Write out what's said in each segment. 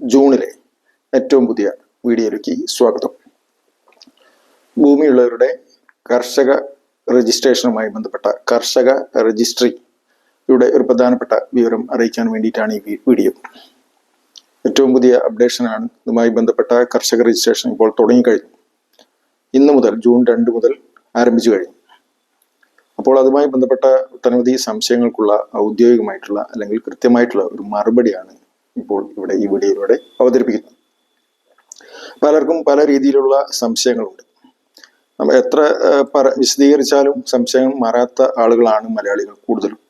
ജൂണിലെ ഏറ്റവും പുതിയ വീഡിയോയിലേക്ക് സ്വാഗതം. ഭൂമിയുള്ളവരുടെ കർഷക രജിസ്ട്രേഷനുമായി ബന്ധപ്പെട്ട കർഷക രജിസ്ട്രിയുടെ ഒരു പ്രധാനപ്പെട്ട വിവരം അറിയിക്കാൻ വേണ്ടിയിട്ടാണ് ഈ വീഡിയോ. ഏറ്റവും പുതിയ അപ്ഡേഷനാണ് ഇതുമായി ബന്ധപ്പെട്ട കർഷക രജിസ്ട്രേഷൻ ഇപ്പോൾ തുടങ്ങിക്കഴിഞ്ഞു. ഇന്ന് മുതൽ ജൂൺ രണ്ട് മുതൽ ആരംഭിച്ചു കഴിഞ്ഞു. അപ്പോൾ അതുമായി ബന്ധപ്പെട്ട ഒട്ടനവധി സംശയങ്ങൾക്കുള്ള ഔദ്യോഗികമായിട്ടുള്ള അല്ലെങ്കിൽ കൃത്യമായിട്ടുള്ള ഒരു മറുപടിയാണ് ഇപ്പോൾ ഇവിടെ ഈ വീഡിയോയിലൂടെ അവതരിപ്പിക്കുന്നു. പലർക്കും പല രീതിയിലുള്ള സംശയങ്ങളുണ്ട്. നമ്മ എത്ര പറ വിശദീകരിച്ചാലും സംശയങ്ങൾ മാറാത്ത ആളുകളാണ് മലയാളികൾ കൂടുതലും.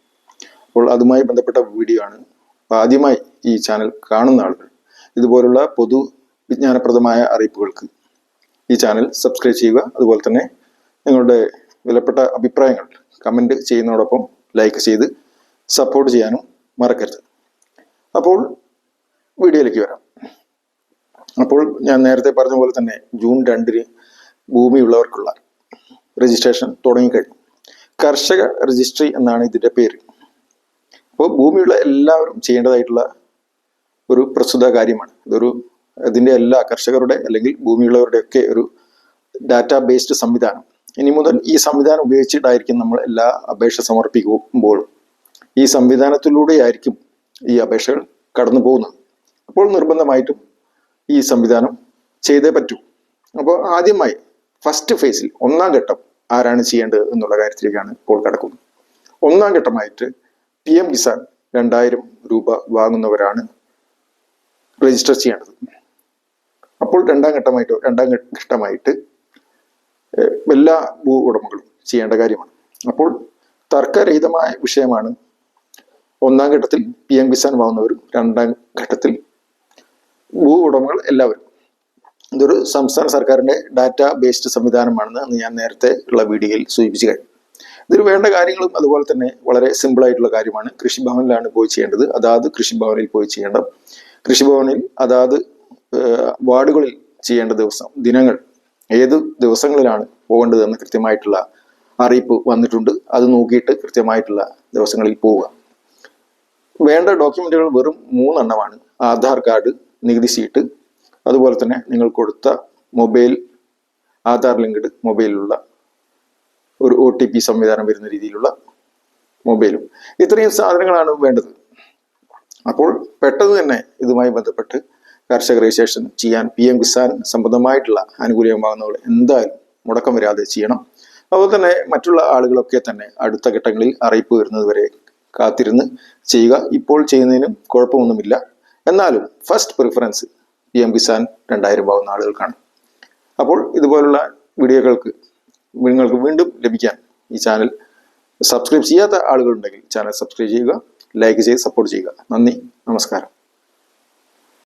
അപ്പോൾ അതുമായി ബന്ധപ്പെട്ട വീഡിയോ ആണ് ആദ്യമായി ഈ ചാനൽ കാണുന്ന ആളുകൾ. ഇതുപോലുള്ള പൊതു വിജ്ഞാനപ്രദമായ അറിയിപ്പുകൾക്ക് ഈ ചാനൽ സബ്സ്ക്രൈബ് ചെയ്യുക. അതുപോലെ തന്നെ നിങ്ങളുടെ വിലപ്പെട്ട അഭിപ്രായങ്ങൾ കമന്റ് ചെയ്യുന്നതോടൊപ്പം ലൈക്ക് ചെയ്ത് സപ്പോർട്ട് ചെയ്യാനും മറക്കരുത്. അപ്പോൾ വീഡിയോയിലേക്ക് വരാം. അപ്പോൾ ഞാൻ നേരത്തെ പറഞ്ഞ പോലെ തന്നെ ജൂൺ രണ്ടിന് ഭൂമിയുള്ളവർക്കുള്ള രജിസ്ട്രേഷൻ തുടങ്ങിക്കഴിഞ്ഞു. കർഷക രജിസ്ട്രി എന്നാണ് ഇതിന്റെ പേര്. അപ്പോൾ ഭൂമിയുള്ള എല്ലാവരും ചെയ്യേണ്ടതായിട്ടുള്ള ഒരു പ്രസ്തുത കാര്യമാണ്. ഇതൊരു ഇതിന്റെ എല്ലാ കർഷകരുടെ അല്ലെങ്കിൽ ഭൂമിയുള്ളവരുടെ ഒക്കെ ഒരു ഡാറ്റാ ബേസ്ഡ് സംവിധാനം. ഇനി മുതൽ ഈ സംവിധാനം ഉപയോഗിച്ചിട്ടായിരിക്കും നമ്മൾ എല്ലാ അപേക്ഷ സമർപ്പിക്കുമ്പോഴും ഈ സംവിധാനത്തിലൂടെയായിരിക്കും ഈ അപേക്ഷകൾ കടന്നു പോകുന്നത് അപ്പോൾ നിർബന്ധമായിട്ടും ഈ സംവിധാനം ചെയ്തേ പറ്റൂ. അപ്പോൾ ആദ്യമായി ഫസ്റ്റ് ഫേസിൽ ഒന്നാം ഘട്ടം ആരാണ് ചെയ്യേണ്ടത് എന്നുള്ള കാര്യത്തിലേക്കാണ് ഇപ്പോൾ കടക്കുന്നത്. ഒന്നാം ഘട്ടമായിട്ട് പി എം കിസാൻ രണ്ടായിരം രൂപ വാങ്ങുന്നവരാണ് രജിസ്റ്റർ ചെയ്യേണ്ടത്. അപ്പോൾ രണ്ടാം ഘട്ടമായിട്ട് രണ്ടാം ഘട്ടമായിട്ട് എല്ലാ ഭൂ ഉടമകളും ചെയ്യേണ്ട കാര്യമാണ്. അപ്പോൾ തർക്കരഹിതമായ വിഷയമാണ് ഒന്നാം ഘട്ടത്തിൽ പി എം കിസാൻ വാങ്ങുന്നവരും രണ്ടാം ഘട്ടത്തിൽ ഭൂ ഉടമകൾ എല്ലാവരും. ഇതൊരു സംസ്ഥാന സർക്കാരിന്റെ ഡാറ്റ ബേസ്ഡ് സംവിധാനമാണെന്ന് അന്ന് ഞാൻ നേരത്തെ ഉള്ള വീഡിയോയിൽ സൂചിപ്പിച്ചു കഴിഞ്ഞു. ഇതിൽ വേണ്ട കാര്യങ്ങളും അതുപോലെ തന്നെ വളരെ സിമ്പിൾ ആയിട്ടുള്ള കാര്യമാണ്. കൃഷിഭവനിലാണ് പോയി ചെയ്യേണ്ടത്. അതാത് കൃഷിഭവനിൽ പോയി ചെയ്യേണ്ട. കൃഷിഭവനിൽ അതാത് വാർഡുകളിൽ ചെയ്യേണ്ട ദിവസം ദിനങ്ങൾ ഏത് ദിവസങ്ങളിലാണ് പോകേണ്ടതെന്ന് കൃത്യമായിട്ടുള്ള അറിയിപ്പ് വന്നിട്ടുണ്ട്. അത് നോക്കിയിട്ട് കൃത്യമായിട്ടുള്ള ദിവസങ്ങളിൽ പോവുക. വേണ്ട ഡോക്യുമെന്റുകൾ വെറും മൂന്നെണ്ണമാണ്. ആധാർ കാർഡ് നികുതി സീറ്റ്. അതുപോലെ തന്നെ നിങ്ങൾ കൊടുത്ത മൊബൈൽ ആധാർ ലിങ്ക്ഡ് മൊബൈലുള്ള ഒരു ഒ ടി പി സംവിധാനം വരുന്ന രീതിയിലുള്ള മൊബൈലും. ഇത്രയും സാധനങ്ങളാണ് വേണ്ടത്. അപ്പോൾ പെട്ടെന്ന് തന്നെ ഇതുമായി ബന്ധപ്പെട്ട് കർഷക രജിസ്ട്രേഷൻ ചെയ്യാൻ പി എം കിസാൻ സംബന്ധമായിട്ടുള്ള ആനുകൂല്യമാകുന്നവർ എന്തായാലും മുടക്കം വരാതെ ചെയ്യണം. അതുപോലെ തന്നെ മറ്റുള്ള ആളുകളൊക്കെ തന്നെ അടുത്ത ഘട്ടങ്ങളിൽ അറിയിപ്പ് വരുന്നത് വരെ കാത്തിരുന്ന് ചെയ്യുക. ഇപ്പോൾ ചെയ്യുന്നതിനും കുഴപ്പമൊന്നുമില്ല. എന്നാലും first preference P M Kisan രണ്ടായിരം ആവുന്ന ആളുകൾക്കാണ്. അപ്പോൾ ഇതുപോലുള്ള വീഡിയോകൾക്ക് നിങ്ങൾക്ക് വീണ്ടും ലഭിക്കാൻ ഈ ചാനൽ സബ്സ്ക്രൈബ് ചെയ്യാത്ത ആളുകളുണ്ടെങ്കിൽ ചാനൽ സബ്സ്ക്രൈബ് ചെയ്യുക ലൈക്ക് ചെയ്ത് സപ്പോർട്ട് ചെയ്യുക. നന്ദി നമസ്കാരം.